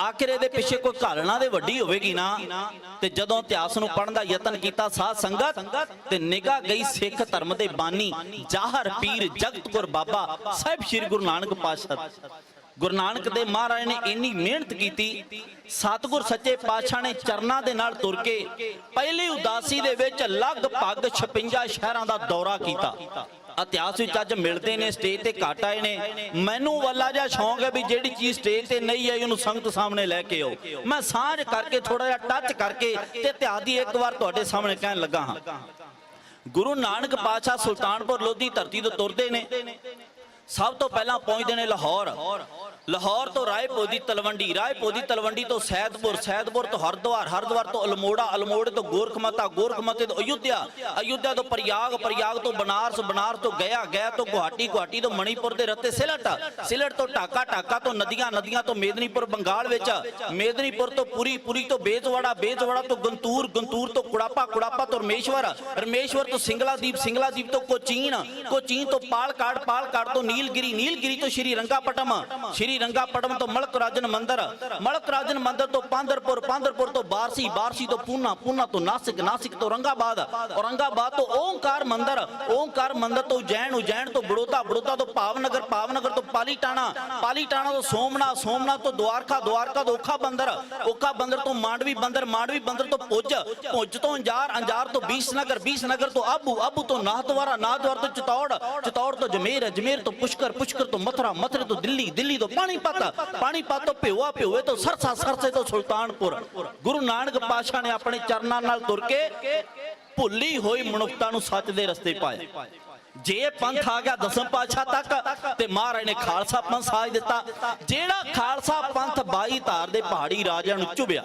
ਆਖਿਰ ਇਹਦੇ ਪਿੱਛੇ ਕੋਈ ਘਾਲਣਾ ਦੇ ਵੱਡੀ ਹੋਵੇਗੀ ਨਾ। ਤੇ ਜਦੋਂ ਇਤਿਹਾਸ ਨੂੰ ਪੜਨ ਦਾ ਯਤਨ ਕੀਤਾ, ਸਾਧ ਸੰਗਤ ਤੇ ਨਿਗਾਹ ਗਈ ਸਿੱਖ ਧਰਮ ਦੇ ਬਾਨੀ, ਜਾਹਰ ਪੀਰ ਜਗਤਗੁਰ ਬਾਬਾ ਸਾਹਿਬ ਸ੍ਰੀ ਗੁਰੂ ਨਾਨਕ ਪਾਤਸ਼ਾਹ। ਗੁਰੂ ਨਾਨਕ ਦੇ ਮਹਾਰਾਜ ਨੇ ਇੰਨੀ ਮਿਹਨਤ ਕੀਤੀ, ਸਤਿਗੁਰ ਸੱਚੇ ਪਾਤਸ਼ਾਹ ਨੇ ਚਰਨਾਂ ਦੇ ਨਾਲ ਤੁਰ ਕੇ ਪਹਿਲੀ ਉਦਾਸੀ ਦੇ ਵਿੱਚ ਲਗਭਗ 56 ਸ਼ਹਿਰਾਂ ਦਾ ਦੌਰਾ ਕੀਤਾ। ਇਤਿਹਾਸ ਵਿੱਚ ਅੱਜ ਮਿਲਦੇ ਨੇ, ਸਟੇਜ ਤੇ ਘੱਟ ਆਏ ਨੇ। ਮੈਨੂੰ ਵੱਲਾ ਜਿਹਾ ਸ਼ੌਂਕ ਹੈ ਵੀ ਜਿਹੜੀ ਚੀਜ਼ ਸਟੇਜ ਤੇ ਨਹੀਂ ਆਈ, ਉਹਨੂੰ ਸੰਗਤ ਸਾਹਮਣੇ ਲੈ ਕੇ ਆਓ। ਮੈਂ ਸਾਂਝ ਕਰਕੇ ਥੋੜਾ ਜਿਹਾ ਟੱਚ ਕਰਕੇ ਤੇ ਇਤਿਹਾਸ ਦੀ ਇੱਕ ਵਾਰ ਤੁਹਾਡੇ ਸਾਹਮਣੇ ਕਹਿਣ ਲੱਗਾ ਹਾਂ। ਗੁਰੂ ਨਾਨਕ ਪਾਤਸ਼ਾਹ ਸੁਲਤਾਨਪੁਰ ਲੋਧੀ ਧਰਤੀ ਤੋਂ ਤੁਰਦੇ ਨੇ। ਸਭ ਤੋਂ ਪਹਿਲਾਂ ਪਹੁੰਚਦੇ ਨੇ ਲਾਹੌਰ। ਲਾਹੌਰ ਤੋਂ ਰਾਏਪੁਰ ਦੀ ਤਲਵੰਡੀ, ਰਾਏਪੁਰ ਦੀ ਤਲਵੰਡੀ ਤੋਂ ਸੈਦਪੁਰ ਸੈਦਪੁਰ ਤੋਂ ਹਰਦੁਆਰ ਹਰਦੁਆਰ ਤੋਂ ਅਲਮੋੜਾ, ਅਲਮੋੜੇ ਤੋਂ ਗੋਰਖਮਤਾ, ਗੋਰਖਮਤੇ ਤੋਂ ਅਯੁੱਧਿਆ ਅਯੁੱਧਿਆ ਤੋਂ ਪ੍ਰਯਾਗ ਪ੍ਰਯਾਗ ਤੋਂ ਬਨਾਰਸ ਬਨਾਰਸ ਤੋਂ ਗਿਆ ਗਿਆ ਤੋਂ ਗੁਹਾਟੀ ਗੁਹਾਟੀ ਤੋਂ ਮਣੀਪੁਰ ਦੇ ਰੱਤੇ ਸਿਲਟ ਸਿਲਟ ਤੋਂ ਢਾਕਾ ਢਾਕਾ ਤੋਂ ਨਦੀਆਂ ਨਦੀਆਂ ਤੋਂ ਮੇਦਨੀਪੁਰ, ਬੰਗਾਲ ਵਿੱਚ, ਮੇਦਨੀਪੁਰ ਤੋਂ ਪੁਰੀ ਪੁਰੀ ਤੋਂ ਬੇਜਵਾੜਾ ਬੇਜਵਾੜਾ ਤੋਂ ਗੰਤੂਰ ਗੰਤੂਰ ਤੋਂ ਕੁੜਾਪਾ ਕੁੜਾਪਾ ਤੋਂ ਰਮੇਸ਼ਵਰ ਰਮੇਸ਼ਵਰ ਤੋਂ ਸਿੰਗਲਾਦੀਪ ਸਿੰਗਲਾਦੀਪ ਤੋਂ ਕੋਚੀਨ ਕੋਚੀਨ ਤੋਂ ਪਾਲਕਾੜ ਪਾਲਕਾੜ ਤੋਂ ਨੀਲਗਿਰੀ ਨੀਲਗਿਰੀ ਤੋਂ ਸ਼੍ਰੀ ਰੰਗਾਪਟਮ, ਸ਼੍ਰੀ ਰੰਗਾਪਟਮ ਤੋਂ ਮਲਕ ਰਾਜਨ ਮੰਦਰ, ਮਲਕ ਰਾਜਨ ਮੰਦਰ ਤੋਂ ਪਾਂਦਰਪੁਰ ਪਾਂਦਰਪੁਰ ਤੋਂ ਬਾਰਸੀ ਬਾਰਸੀ ਤੋਂ ਪੂਨਾ ਪੂਨਾ ਤੋਂ ਨਾਸਿਕ ਨਾਸਿਕ ਤੋਂ ਰੰਗਾਬਾਦ ਔਰੰਗਾਬਾਦ ਤੋਂ ਓਮਕਾਰ ਮੰਦਰ ਓਮਕਾਰ ਮੰਦਰ ਤੋਂ ਉਜੈਨ ਉਜੈਨ ਤੋਂ ਬੜੋਦਾ ਬੜੋਦਾ ਤੋਂ ਭਾਵਨਗਰ ਭਾਵਨਗਰ ਤੋਂ ਪਾਲੀਟਾਣਾ ਪਾਲੀਟਾਣਾ ਤੋਂ ਸੋਮਨਾਥ ਸੋਮਨਾਥ ਤੋਂ ਦੁਆਰਕਾ ਦੁਆਰਕਾ ਤੋਂ ਓਖਾ ਬੰਦਰ ਓਖਾ ਬੰਦਰ ਤੋਂ ਮਾਂਡਵੀ ਬੰਦਰ ਮਾਂਡਵੀ ਬੰਦਰ ਤੋਂ ਪੁੱਜ ਪੁੱਜ ਤੋਂ ਅੰਜਾਰ ਅੰਜਾਰ ਤੋਂ ਬੀਸਨਗਰ ਬੀਸਨਗਰ ਤੋਂ ਆਬੂ ਆਬੂ ਤੋਂ ਨਾਹਦਵਾਰਾ ਨਾਹਦਵਾਰ ਤੋਂ ਚਤੌੜ ਚਤੌੜ ਤੋਂ ਜਮੇਰ ਜਮੇਰ ਤੋਂ ਪੁਸ਼ਕਰ ਪੁਸ਼ਕਰ ਤੋਂ ਮਥੁਰਾ, ਮਥੁਰੇ ਤੋਂ ਦਿੱਲੀ ਦਿੱਲੀ ਤੋਂ ਪਾਣੀਪਤ ਪਾਣੀਪਤ ਤੋਂ ਭਿਉਆ ਭਿਉਏ ਤੋਂ ਸਰਸਾ ਸਰਸੇ ਤੋਂ ਸੁਲਤਾਨਪੁਰ। ਗੁਰੂ ਨਾਨਕ ਪਾਤਸ਼ਾਹ ਨੇ ਆਪਣੇ ਚਰਨਾਂ ਨਾਲ ਤੁਰ ਕੇ ਭੁੱਲੀ ਹੋਈ ਮਨੁੱਖਤਾ ਨੂੰ ਸੱਚ ਦੇ ਰਸਤੇ ਪਾਇਆ। ਜੇ ਪੰਥ ਆ ਗਿਆ ਦਸਮ ਪਾਤਸ਼ਾਹ ਤੱਕ, ਤੇ ਮਹਾਰਾਜ ਨੇ ਖਾਲਸਾ ਪੰਥ ਸਾਜ ਦਿੱਤਾ। ਜਿਹੜਾ ਖਾਲਸਾ ਪੰਥ 22 ਧਾਰ ਦੇ ਪਹਾੜੀ ਰਾਜਿਆਂ ਨੂੰ ਚੁਬਿਆ